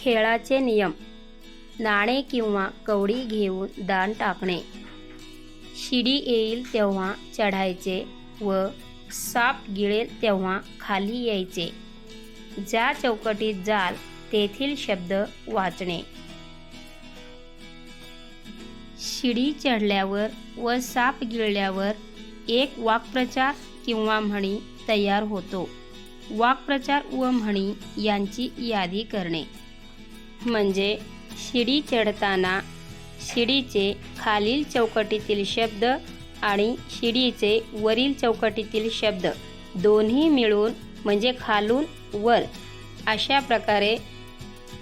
खेळाचे नियम. नाणे किंवा कवडी घेऊन दान टाकणे. शिडी येईल तेव्हा चढायचे व साप गिळेल तेव्हा खाली यायचे. ज्या चौकटीत जाल तेथील शब्द वाचणे. शिडी चढल्यावर व साप गिळल्यावर एक वाक्प्रचार किंवा म्हणी तयार होतो. वाक्प्रचार व म्हणी यांची यादी करणे. म्हणजे शिडी चढताना शिडीचे खालील चौकटीतील शब्द आणि शिडीचे वरील चौकटीतील शब्द दोन्ही मिळून म्हणजे खालून वर अशा प्रकारे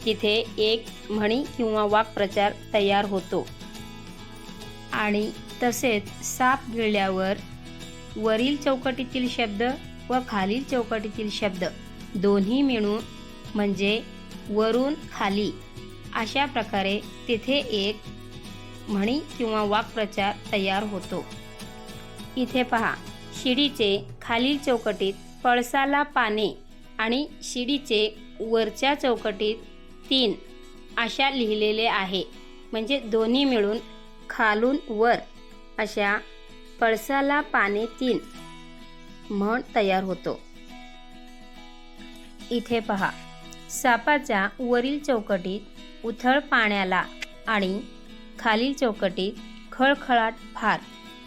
तिथे एक म्हणी किंवा वाक्प्रचार तयार होतो. आणि तसेच साप गिळल्यावर वरील चौकटीतील शब्द व खालील चौकटीतील शब्द दोन्ही मिळून म्हणजे वरून खाली. अशा प्रकारे तिथे एक म्हणी किंवा वाक्प्रचार तयार होतो. इथे पहा शिडीचे खालील चौकटीत पळसाला पाने आणि शिडीचे वरच्या चौकटीत तीन अशा लिहिलेले आहे. म्हणजे दोन्ही मिळून खालून वर अशा पळसाला पाने तीन म्हण तयार होतो. इथे पहा सापाच्या वरील चौकटीत उथळ पाण्याला आणि खालील चौकटीत खळखळाट फार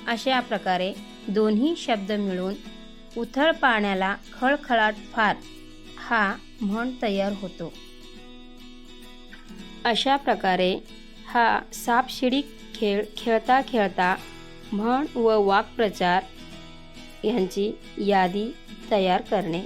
अशा प्रकारे दोन्ही शब्द मिळून उथळ पाण्याला खळखळाट फार हा म्हण तयार होतो. अशा प्रकारे हा सापशिडी खेळ खेळता खेळता म्हण व वाक्प्रचार यांची यादी तयार करणे.